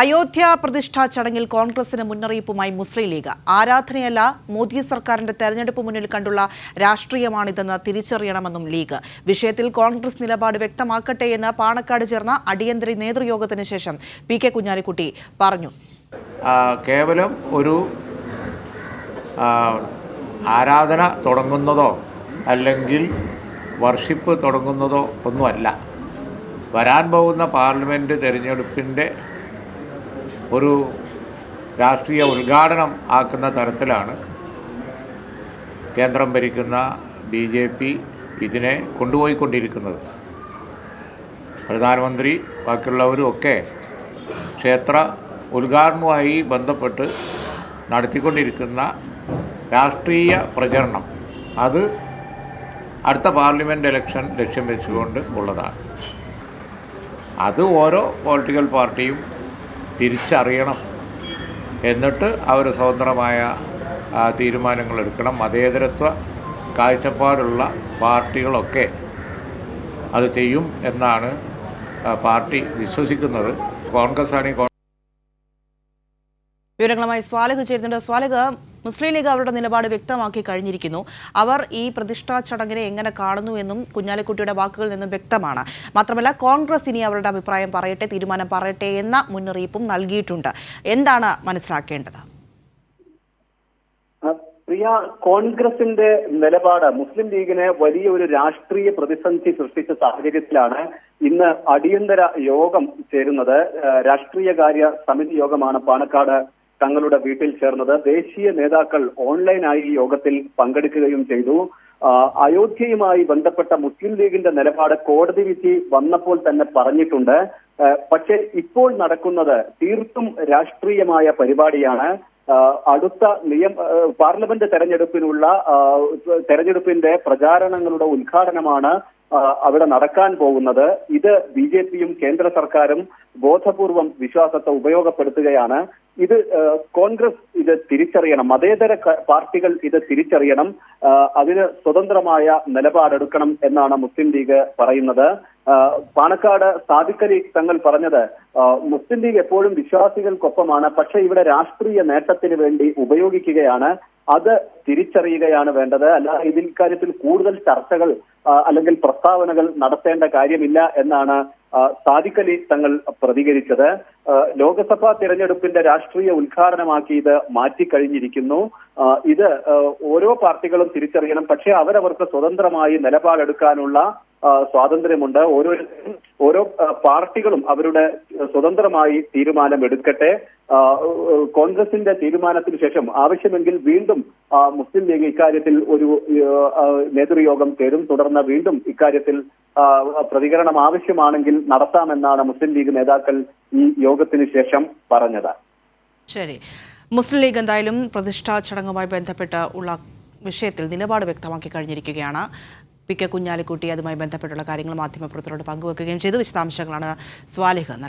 അയോധ്യ പ്രതിഷ്ഠാ ചടങ്ങിൽ കോൺഗ്രസിന് മുന്നറിയിപ്പുമായി മുസ്ലിം ലീഗ്. ആരാധനയല്ല മോദി സർക്കാരിന്റെ തെരഞ്ഞെടുപ്പ് മുന്നിൽ കണ്ടുള്ള രാഷ്ട്രീയമാണിതെന്ന് തിരിച്ചറിയണമെന്നും ലീഗ്. വിഷയത്തിൽ കോൺഗ്രസ് നിലപാട് വ്യക്തമാക്കട്ടെ എന്ന് പാണക്കാട് ചേർന്ന അടിയന്തര നേതൃയോഗത്തിന് ശേഷം പി കെ കുഞ്ഞാലിക്കുട്ടി പറഞ്ഞു. കേവലം ഒരു ആരാധന തുടങ്ങുന്നതോ അല്ലെങ്കിൽ വർഷിപ്പ് തുടങ്ങുന്നതോ ഒന്നുമല്ല. വരാൻ പോകുന്ന പാർലമെന്റ് തിരഞ്ഞെടുപ്പിന്റെ ഒരു രാഷ്ട്രീയ ഉദ്ഘാടനം ആക്കുന്ന തരത്തിലാണ് കേന്ദ്രം ഭരിക്കുന്ന ബി ജെ പി ഇതിനെ കൊണ്ടുപോയിക്കൊണ്ടിരിക്കുന്നത്. പ്രധാനമന്ത്രി ബാക്കിയുള്ളവരും ഒക്കെ ക്ഷേത്ര ഉദ്ഘാടനവുമായി ബന്ധപ്പെട്ട് നടത്തിക്കൊണ്ടിരിക്കുന്ന രാഷ്ട്രീയ പ്രചരണം അത് അടുത്ത പാർലമെന്റ് ഇലക്ഷൻ ലക്ഷ്യം വെച്ചുകൊണ്ട് ഉള്ളതാണ്. അത് ഓരോ പൊളിറ്റിക്കൽ പാർട്ടിയും തിരിച്ചറിയണം. എന്നിട്ട് അവർ സ്വതന്ത്രമായ തീരുമാനങ്ങളെടുക്കണം. മതേതരത്വ കാഴ്ചപ്പാടുള്ള പാർട്ടികളൊക്കെ അത് ചെയ്യും എന്നാണ് പാർട്ടി വിശ്വസിക്കുന്നത്. കോൺഗ്രസ് ആണ് വിവരങ്ങളുമായി സ്വാലഹ് ചേരുന്നുണ്ട്. സ്വാലഹ് മുസ്ലിം ലീഗ് അവരുടെ നിലപാട് വ്യക്തമാക്കി കഴിഞ്ഞിരിക്കുന്നു. അവർ ഈ പ്രതിഷ്ഠാ ചടങ്ങിനെ എങ്ങനെ കാണുന്നു എന്നും കുഞ്ഞാലിക്കുട്ടിയുടെ വാക്കുകളിൽ നിന്നും വ്യക്തമാണ്. മാത്രമല്ല കോൺഗ്രസ് ഇനി അവരുടെ അഭിപ്രായം പറയട്ടെ തീരുമാനം പറയട്ടെ എന്ന മുന്നറിയിപ്പും നൽകിയിട്ടുണ്ട്. എന്താണ് മനസ്സിലാക്കേണ്ടത്? പ്രിയ കോൺഗ്രസിന്റെ നിലപാട് മുസ്ലിം ലീഗിന് വലിയ ഒരു രാഷ്ട്രീയ പ്രതിസന്ധി സൃഷ്ടിച്ച സാഹചര്യത്തിലാണ് ഇന്ന് അടിയന്തര യോഗം ചേരുന്നത്. രാഷ്ട്രീയകാര്യ സമിതി യോഗമാണ് പാണക്കാട് തങ്ങളുടെ വീട്ടിൽ ചേർന്നത് ദേശീയ നേതാക്കൾ ഓൺലൈനായി യോഗത്തിൽ പങ്കെടുക്കുകയും ചെയ്തു. അയോധ്യയുമായി ബന്ധപ്പെട്ട മുസ്ലിം ലീഗിന്റെ നിലപാട് കോടതി വിധി വന്നപ്പോൾ തന്നെ പറഞ്ഞിട്ടുണ്ട്. പക്ഷെ ഇപ്പോൾ നടക്കുന്നത് തീർത്തും രാഷ്ട്രീയമായ പരിപാടിയാണ്. അടുത്ത നിയമ പാർലമെന്റ് തെരഞ്ഞെടുപ്പിനുള്ള തെരഞ്ഞെടുപ്പിന്റെ പ്രചാരണങ്ങളുടെ ഉദ്ഘാടനമാണ് അവിടെ നടക്കാൻ പോകുന്നത്. ഇത് ബി ജെ പിയും കേന്ദ്ര സർക്കാരും ബോധപൂർവം വിശ്വാസത്തെ ഉപയോഗപ്പെടുത്തുകയാണ്. ഇത് കോൺഗ്രസ് ഇത് തിരിച്ചറിയണം. മതേതര പാർട്ടികൾ ഇത് തിരിച്ചറിയണം. അതിന് സ്വതന്ത്രമായ നിലപാടെടുക്കണം എന്നാണ് മുസ്ലിം ലീഗ് പറയുന്നത്. പാണക്കാട് സാദിഖലി തങ്ങൾ പറഞ്ഞത് മുസ്ലിം ലീഗ് എപ്പോഴും വിശ്വാസികൾക്കൊപ്പമാണ് പക്ഷേ ഇവിടെ രാഷ്ട്രീയ നേട്ടത്തിന് വേണ്ടി ഉപയോഗിക്കുകയാണ്. അത് തിരിച്ചറിയുകയാണ് വേണ്ടത്. അല്ലാതെ ഇതിൽ കാര്യത്തിൽ കൂടുതൽ ചർച്ചകൾ അല്ലെങ്കിൽ പ്രസ്താവനകൾ നടത്തേണ്ട കാര്യമില്ല എന്നാണ് സാദിഖലി തങ്ങൾ പ്രതികരിച്ചത്. ലോകസഭാ തിരഞ്ഞെടുപ്പിന്റെ രാഷ്ട്രീയ ഉദ്ഘാടനമാക്കി ഇത് മാറ്റിക്കഴിഞ്ഞിരിക്കുന്നു. ഇത് ഓരോ പാർട്ടികളും തിരിച്ചറിയണം. പക്ഷേ അവരവർക്ക് സ്വതന്ത്രമായി നിലപാടെടുക്കാനുള്ള സ്വാതന്ത്ര്യമുണ്ട്. ഓരോരുത്തരും ഓരോ പാർട്ടികളും അവരുടെ സ്വതന്ത്രമായി തീരുമാനം എടുക്കട്ടെ. കോൺഗ്രസിന്റെ തീരുമാനത്തിന് ശേഷം ആവശ്യമെങ്കിൽ വീണ്ടും മുസ്ലിം ലീഗ് ഇക്കാര്യത്തിൽ ഒരു നേതൃയോഗം ചേരും. തുടർന്ന് വീണ്ടും ഇക്കാര്യത്തിൽ പ്രതികരണം ആവശ്യമാണെങ്കിൽ നടത്താമെന്നാണ് മുസ്ലിം ലീഗ് നേതാക്കൾ ഈ യോഗത്തിന് ശേഷം പറഞ്ഞത്. ശരി. മുസ്ലിം ലീഗ് എന്തായാലും പ്രതിഷ്ഠാ ചടങ്ങുമായി ബന്ധപ്പെട്ട് ഉള്ള വിഷയത്തിൽ നിലപാട് വ്യക്തമാക്കി കഴിഞ്ഞിരിക്കുകയാണ്. പി കെ കുഞ്ഞാലിക്കുട്ടി അതുമായി ബന്ധപ്പെട്ടുള്ള കാര്യങ്ങൾ മാധ്യമപ്രവർത്തകരോട് പങ്കുവെക്കുകയും ചെയ്തു. വിശദാംശങ്ങളാണ് സ്വാലിഹ്.